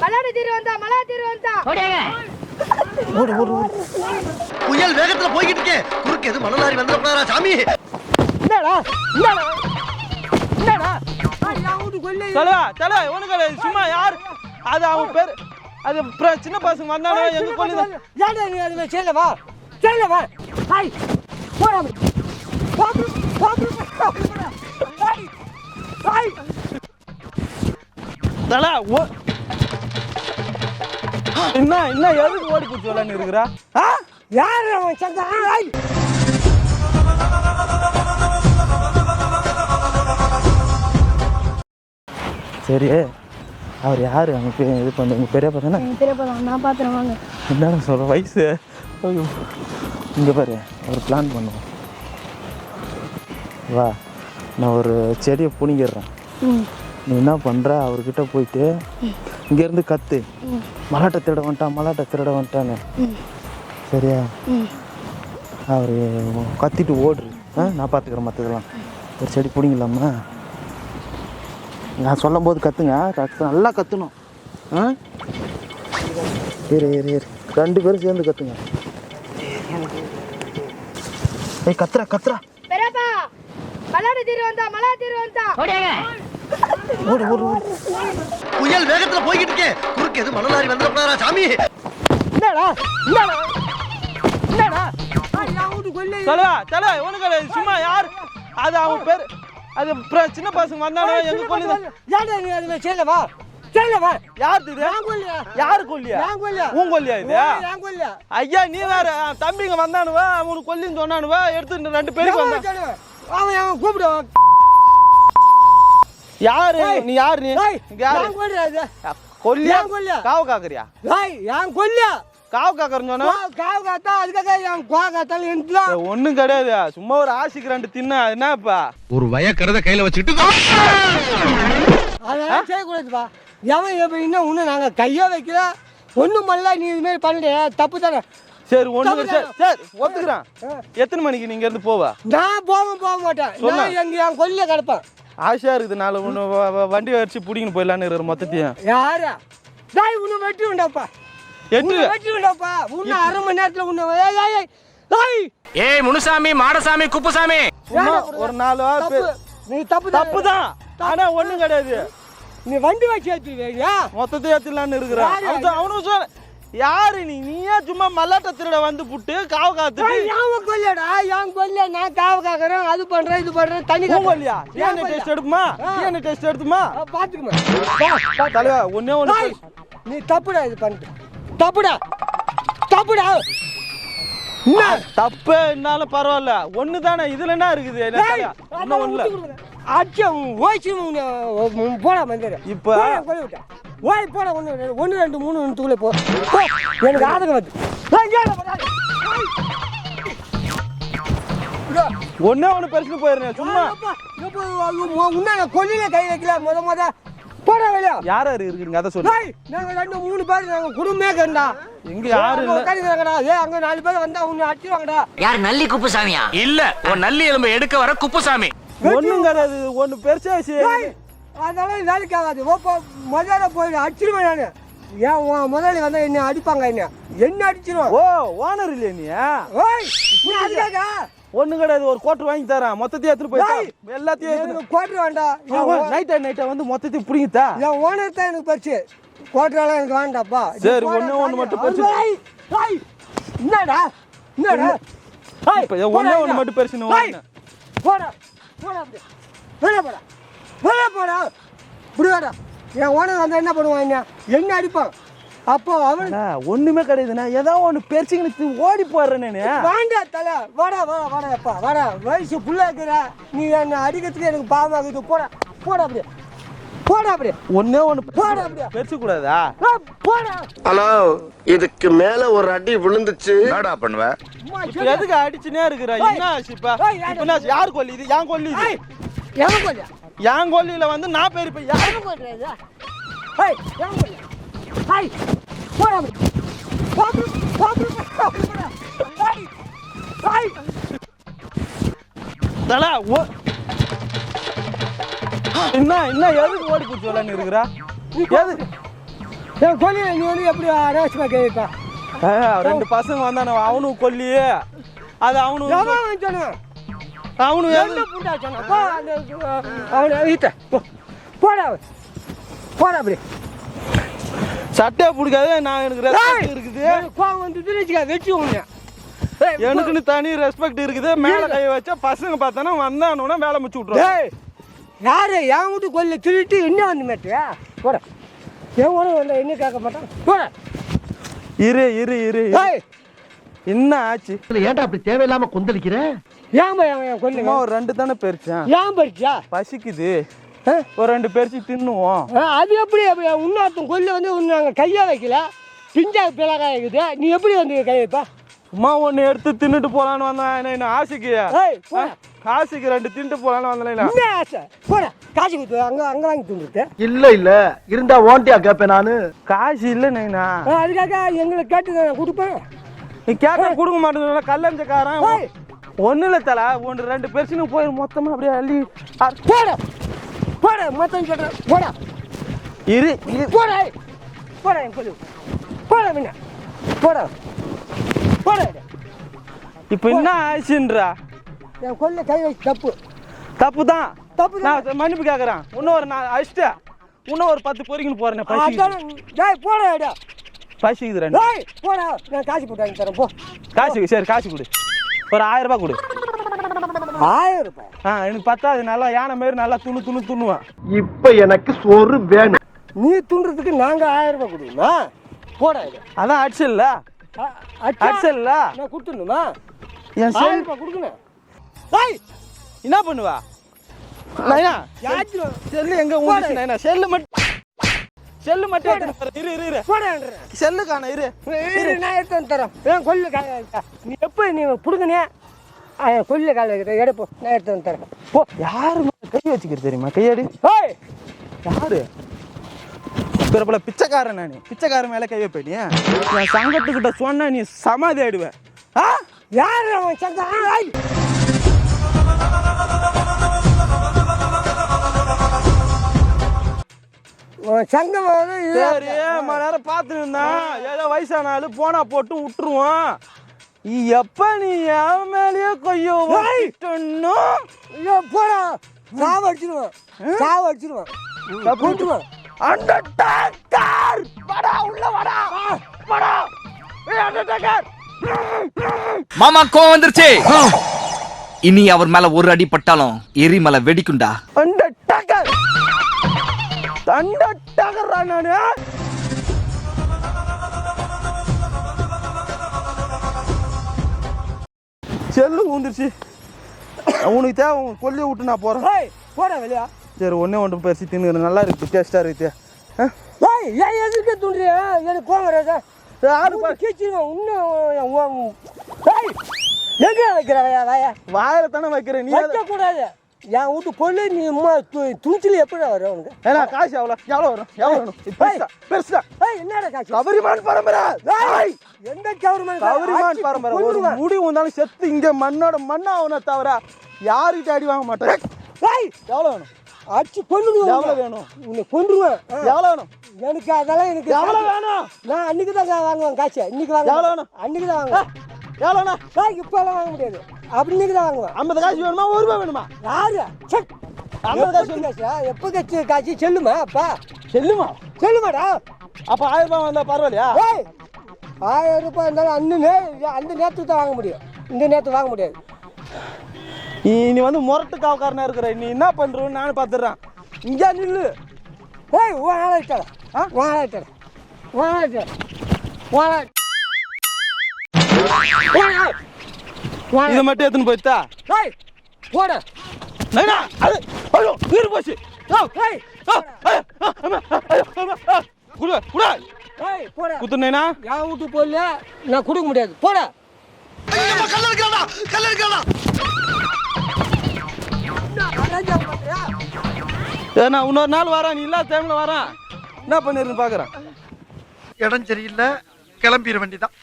மலாடி திருவந்தா மலா திருவந்தா ஓடு ஓடு ஓடு. புயல் வேகத்துல போய்கிட்டு இருக்கேன் குறுக்கு எது மணலாரி வந்துடக்கூடாதா சாமி? என்னடா என்னடா என்னடா தலைவா தலைவா உனக்கு சும்மா யார்? அது அவன் பேர். அது சின்ன பசங்க வந்தானோ எங்க நீ அது? செய்யல வா. செய்யல வா. ஹாய் போடா பாப்பு பாப்பு ஹாய் ஹாய் தலா ஓ என்ன என்ன எதுக்கு ஓடி போச்சு விளாண்டு இருக்கிறா? யார் சரி அவர் யாரு? அங்க பே- இது பண்ண உங்க பெரிய பசங்க பெரியப்பா நான் பாத்துறேன் வாங்க. என்னடா வயசு? ஐயோ. இங்க பாரு ஒரு பிளான் பண்ணுவோம். வா நான் ஒரு செடியை புனிங்கிடுறேன். நீ என்ன பண்ற? அவர்கிட்ட போயிட்டு இங்க இருந்து கத்து மலாட்டை திருட வந்துட்டான் மலாட்டை திருட வந்துட்டான்னு சரியா? அவர் கத்திட்டு ஓடுரு. ஆ நான் பார்த்துக்கிறேன் மற்றதெல்லாம் ஒரு செடி பிடிங்கலாமா? நான் சொல்லும் போது கத்துங்க. கத்து நல்லா கத்தணும். ஆ? இரு இரு இரு. ரெண்டு பேரும் சேர்ந்து கத்துங்க. ஏய் கத்துறா கத்துறா. பெரியப்பா மலாடி திருவந்தா மலா திருவந்தா ஓடு ஓடு ஓடு. புயல் வேகத்துல போய்கிட்டு இருக்கேன் குறுக்கு எது மணலாரி வந்துடக்கூடாதா சாமி? என்னடா என்னடா என்னடா கொல்லை தலைவா தலைவா உனக்கு சும்மா யார்? அது அவன் பேர். அது சின்ன பசங்க வந்தானோ எங்க கொண்டு ஏன்டா நீ அது செய்யல வா. செய்யல வா. யார் இது? யாரு கொல்லியா? உன் கொல்லியா இது? ஐயா நீ வேற தம்பிங்க வந்தானுவா அவனுக்கு கொல்லின்னு சொன்னானுவா எடுத்து ரெண்டு பேருக்கு வந்தான் அவன் அவன் கூப்பிடுவான். யாரு? நீ யாரு? நீ யாரு? கொல்லியா? காவு காக்குறியா? என் கொல்லியா? காவு காக்குறன்னு சொன்னா? காவு காத்தா, அதுக்காக என் குவா காத்தாலும் இருந்துலாம். ஏய், ஒண்ணும் கிடையாது. சும்மா ஒரு ஆசைக்கு ரெண்டு தின்ன என்னப்பா? ஒரு வயக்கறத கையில வச்சுக்கிட்டு அதெல்லாம் செய்யக்கூடாதுப்பா. எவன் எப்ப இன்னும் இன்னும் நாங்க கையே வைக்கல. ஒண்ணும் பண்ணல நீ இது மாதிரி பண்ணிட்டு தப்பு தானே? சரி ஒண்ணு சரி. சரி ஒத்துக்கிறேன். எத்தனை மணிக்கு நீங்க இருந்து போவா? நான் போக போக மாட்டேன். நான் எங்க என் கொல்லிய கிடப்பேன். ஆசையா இருக்குது. நாலு ஒன்று வண்டி வச்சு பிடிக்கின்னு போயிடலான்னு இருக்கிற மொத்தத்தையும். யாரா? டேய் உன்னை வெட்டி உண்டாப்பா எட்டு. உன்னை வெட்டி உண்டாப்பா உன்னை அரை மணி நேரத்துல உன்னை ஏய் ஏய் ஏய். ஏய் ஏய் முனுசாமி மாடசாமி குப்புசாமி. சும்மா ஒரு நாலு நீ தப்பு தப்பு. தான் ஆனா ஒண்ணும் கிடையாது. நீ வண்டி வச்சு ஏற்றுவியா மொத்தத்தையும் ஏத்திடலான்னு இருக்கிறான். அவனும் யாரு நீ? நீயே சும்மா மல்லாட்ட திருட வந்து புட்டு காவு காத்துட்டு. என் கொல்லடா என் கொல்ல? நான் காவ காக்குறேன் அது பண்றேன் இது பண்றேன் தண்ணி கொல்லியா? டிஎன்ஏ டெஸ்ட் எடுக்குமா? டிஎன்ஏ டெஸ்ட் எடுத்துமா? பாத்துக்குமா. தலைவா ஒன்னே ஒன்று நீ தப்புடா இது பண்ணிட்டு. தப்புடா. தப்புடா? தப்பு என்னாலும் பரவாயில்ல. ஒண்ணு தானே இதுல என்ன இருக்குது? இன்னும் ஒண்ணுல உன் ஓய்ச்சி போடா மந்திர. இப்ப- ஓய் போட ஒன்று ஒன்று ரெண்டு மூணு ஒன்று போ. போ. எனக்கு ஆதகம் வந்து இங்க. ஒன்னே ஒண்ணு பெருசு போயிருந்தேன் சும்மா. அப்பா, எப்பா, அது மொ- உன்னை நான் கொல்லில கை வைக்கல முத முத. போட வெளியா. யார் யாரு இருக்குங்க அதை சொல்லு. டேய் நாங்க ரெண்டு மூணு பேர் நாங்க குடும்பமே கண்டா எங்க யாரு இல்ல? உட்காந்துக்கிறாங்கடா ஏ அங்க நாலு பேர் வந்தா உன்னை அடிச்சுவாங்கடா யார் நல்லி குப்புசாமியா? இல்ல உன் நல்லி எலும்பு எடுக்க வர குப்புசாமி. ஒண்ணும் கிடையாது ஒண்ணு பெருசா டேய், அதெல்லாம் வேலைக்கு ஆகாது. ஓப்போ முதல்ல போய் அடிச்சிருவேன் நானு. ஏன் உன் முதலாளி வந்தா என்ன அடிப்பாங்க என்ன? என்ன அடிச்சிருவான் ஓ ஓனர் இல்லையா நீ? ஓய் அதுக்காக ஒண்ணு கிடையாது. ஒரு கோட்டர் வாங்கி தரேன். மொத்தத்தையும் எடுத்துட்டு போயிட்டா டேய், எல்லாத்தையும் கோட்டர் வேண்டாம் நைட்டா நைட்டா வந்து மொத்தத்தையும் பிடிங்கிட்டா என் ஓனர் தான் எனக்கு பரிச்சு கோட்டரெல்லாம் எனக்கு வேண்டாம்ப்பா நீ சரி, போடா, ஒண்ணே ஒண்ணு தாலி. மட்டும் பறிச்சு. என்னடா? என்னடா? இப்ப போடா, ஒண்ணு இங்க. மட்டும் வாங்கினேன். போடா போடா வெளியே போடா போடா. இப்படி வாடா என் ஓனர் வந்தா என்ன பண்ணுவான் என்ன? என்ன அடிப்பான்? அப்போ அவன் ஒண்ணுமே கிடையாதுண்ணா ஏதோ ஒண்ணு பெருசுங்களுக்கு ஓடி போடுறேன் நானு. வாண்டா தலை. வாடா வாடா வாடா அப்பா. வாடா. வயசு புள்ள இருக்கிற நீ என்ன அடிக்கிறதுக்கு எனக்கு பாவமாகுது போடா. போடா அப்படியே. போடா அப்படியே. ஒண்ணே ஒண்ணு போடா அப்படியே. பெருசு கூடாதா போடா. ஹலோ இதுக்கு மேல ஒரு அடி விழுந்துச்சு. என்னடா பண்ணுவ? எதுக்கு அடிச்சுனே இருக்கிற? என்ன ஆச்சு இப்ப? யார்? கொல்லி இது? ஏன் கொல்லி இது? எவன் கொல்லியா? என் கொல்லியில வந்து நான் பேர் இப்ப யார் எவன் கொல்லியா இது? ஏய், எவன் கொல்லியா? ஏய், போடா அப்படியே. பாப்பு, பாப்பு, பாப்பு, போடா. ஏய், ஏய். தல ஓ என்ன என்ன எதுக்கு ஓடி போச்சு விளையாண்டு இருக்கிறா எது என் கொல்லி நீ வந்து எப்படி ரேஷமாக கேட்பா ரெண்டு பசங்க வந்தானு அவனும் கொல்லி அது அவனு என்ன புண்டா சொன்னான் போ போடா. போடா அப்படி சட்டையை பிடிக்காது நான் எனக்கு ரெஸ்பெக்ட் இருக்குது கோவம் வந்து வச்சுக்க வச்சு ஏய், எனக்குன்னு தனி ரெஸ்பெக்ட் இருக்குது மேல கை வச்சா பசங்க பார்த்தானா வந்தானுன்னா வேலை முடிச்சு விட்ருவாங்க டேய் யாரு என் வீட்டு கொல்ல திருட்டு என்ன வந்து மாட்டியா போட என் உடனே வந்தா என்ன கேட்க மாட்டான் போட இரு இரு இரு இரு. ஏய் என்ன ஆச்சு? ஏன்டா அப்படி தேவையில்லாம கொந்தளிக்கிற? ஏன் போய் அவன் என் கொல்லுங்க ஒரு ரெண்டு தானே பெருச்சேன் ஏன் பறிச்சா பசிக்குது? ஒரு ரெண்டு பெருச்சு தின்னுவோம். அது எப்படி இன்னொருத்தன் கொல்ல வந்து ஒன்று நாங்கள் கையை வைக்கல? பிஞ்சா பிளகாய் இருக்குது. நீ எப்படி வந்து கை வைப்பா? சும்மா ஒன்று எடுத்து தின்னுட்டு போலான்னு வந்தேன் என்ன ஆசைக்கு. ஆசைக்கு ரெண்டு தின்னுட்டு போலான்னு வந்தேன் என்ன ஆசை? போட. காசு கொடுத்து அங்கே அங்கே வாங்கி தந்துட்டு இல்ல இல்ல. இருந்தா ஓண்டியா கேப்பேன் நானு. காசு இல்லை நைனா அதுக்காக எங்களை கேட்டு நான் கொடுப்பேன். நீ கேட்டா கொடுக்க மாட்டேங்க கல்லஞ்சக்காரன். ஒன்றும் இல்லை தலை ஒன்று ரெண்டு பெருசுன்னு போய் மொத்தமாக அப்படியே அள்ளி. போட! போட மொத்தம் சொல்கிறேன் போட! இரு இரு. போட. போட என் கொல்லு போட பின்ன. போட. போட இப்போ என்ன ஆச்சுன்றா? என் கொல்ல கை வச்சு தப்பு. தப்பு தான் தப்பு நான் மன்னிப்பு கேட்குறேன் இன்னும் ஒரு நான் அடிச்சிட்டேன். இன்னும் ஒரு பத்து பொறிக்கின்னு டேய் போட ஏடா பசிக்குது ரெண்டு. டேய் போடா. நான் காசு போட்டு வாங்கி தரேன் போ. காசு சரி காசு கொடு. ஒரு ஆயிரம் ரூபாய் கொடு. ஆயிரம் ரூபாய்? ஆ எனக்கு பத்தாது. நல்லா யானை மாரி நல்லா துணு துணு துண்ணுவேன் இப்ப எனக்கு சோறு வேணும். நீ துண்டுறதுக்கு நாங்கள் ஆயிரம் ரூபாய் கொடுக்கணுமா? போடா இது. அதான் அடிச்சல்ல. அடிச்சல்ல. நான் கொடுத்துடணுமா? என் ரூபாய் கொடுக்கணும். ஏய்! என்ன பண்ணுவா? நைனா செல்லு எங்க நைனா செல்லு மட்டும் செல்லு மட்டும் வரேன். இரு இரு இரு. செல்லு காண இரு. இரு, நான் எடுத்து வந்து தரேன் ஏன் கொல்லு கால நீ எப்போ நீ பிடுங்கினே கொல்லு கால எடுப்போ. நான் எடுத்து வந்து தரேன் போ. யாரு கை வச்சுக்கிறது தெரியுமா? கையாடி. ஏய்! யாரு? பிறப்புல பிச்சைக்காரன் நானு. பிச்சைக்காரன் மேல கை வைப்பேன் நீ. என் சங்கத்துக்கிட்ட சொன்னா நீ சமாதி ஆயிடுவேன் ஆ? யார் அவன் சங்கம் சங்கம் சரி மணி நேரம் பார்த்துட்டு இருந்தான் ஏதோ வயசான ஆளு போனா போட்டு விட்டுருவான் நீ எப்ப நீ என் மேலேயே கொய்யோ போடா. சாவு அடிச்சிருவான். சாவு அடிச்சிருவான். போட்டுருவான் அண்டர்டேக்கர் வாடா உள்ள வாடா. வாடா. ஏய் அண்டர்டேக்கர் மாமா கோவம் வந்துருச்சு. இனி அவர் மேல ஒரு அடி பட்டாலும் எரிமலை வெடிக்குண்டா அண்டர்டேக்கர் நானு. செல்லு ஊந்துருச்சு. உனக்கு தேவை உன் கொல்லியை விட்டு நான் போறேன். ஏய் போடா வெளியா. சரி ஒண்ணே ஒன்று பேசி தின்னு நல்லா இருக்கு டேஸ்டா இருக்கு. ஆ? ஏய் ஏன் எதிர்க்க தூண்டுறியா எனக்கு கோவம் வராதா? யாரு கீச்சிருவான் இன்னும் ஏய் எங்க வைக்கிற வயா வயா? வாயில தானே வைக்கிறேன் நீ வைக்க கூடாது என் வீட்டு கொள்ளு நீ அம்மா துணிச்சில் எப்படி வரும் உனக்கு ஏன்னா காசு எவ்வளோ எவ்வளோ வரும் எவ்வளோ வரும் பெருசா பெருசா ஏய் என்னடா காசு கவரிமான் பரம்பரை எந்த கவர்மெண்ட் கவரிமான் பரம்பரை ஒரு முடி வந்தாலும் செத்து இங்க மண்ணோட மண்ணா அவனை தவிர யாருக்கிட்ட அடி வாங்க மாட்டேன் எவ்வளோ வேணும் அடிச்சு கொண்டுடுவேன் எவ்வளோ வேணும் உன்னை கொண்டுருவேன் எவ்வளோ வேணும் எனக்கு அதெல்லாம் எனக்கு எவ்வளோ வேணும் நான் அன்னைக்கு தான் வாங்குவேன் காசு இன்னைக்கு வாங்க எவ்வளோ வேணும்? அன்னைக்கு தான் வாங்குவேன் எவ்வளோண்ணா காய் இப்போலாம் வாங்க முடியாது அப்படி இன்னைக்கு தான் வாங்குவேன் ஐம்பது காசு வேணுமா? ஒரு ரூபாய் வேணுமா? யாரு? செக் ஐம்பது காசு காசா எப்போ கட்சி காட்சி செல்லுமா அப்பா. செல்லுமா? செல்லுமாடா. அப்போ ஆயிரம் ரூபாய் வந்தா பரவாயில்லையா? ஏய் ஆயிரம் ரூபாய் இருந்தாலும் அந்த நே அந்த நேரத்துக்கு தான் வாங்க முடியும். இந்த நேரத்துக்கு வாங்க முடியாது. நீ நீ வந்து முரட்டு காவக்காரனா இருக்கிற நீ என்ன பண்றன்னு நானும் பார்த்துடுறேன் இங்கே நில்லு. ஏய் இட்டாடா ஆ? உன் ஆளை இட்டாடா இதை மட்டும் எடுத்துன்னு போயிட்டா? போட. நைனா அது ஐயோ நீர் போச்சு. குடு குடு. குத்துனேனா? என் வீட்டு போடல? நான் கொடுக்க முடியாது. போட. கல்ல இருக்கிறாடா கல்ல இருக்கிறாடா நான் இன்னொரு நாள் வரேன். நீ இல்லாத டைம்ல வரேன். என்ன பண்ணிருன்னு பார்க்குறேன் இடம் சரியில்லை. கிளம்பிட வேண்டியதான்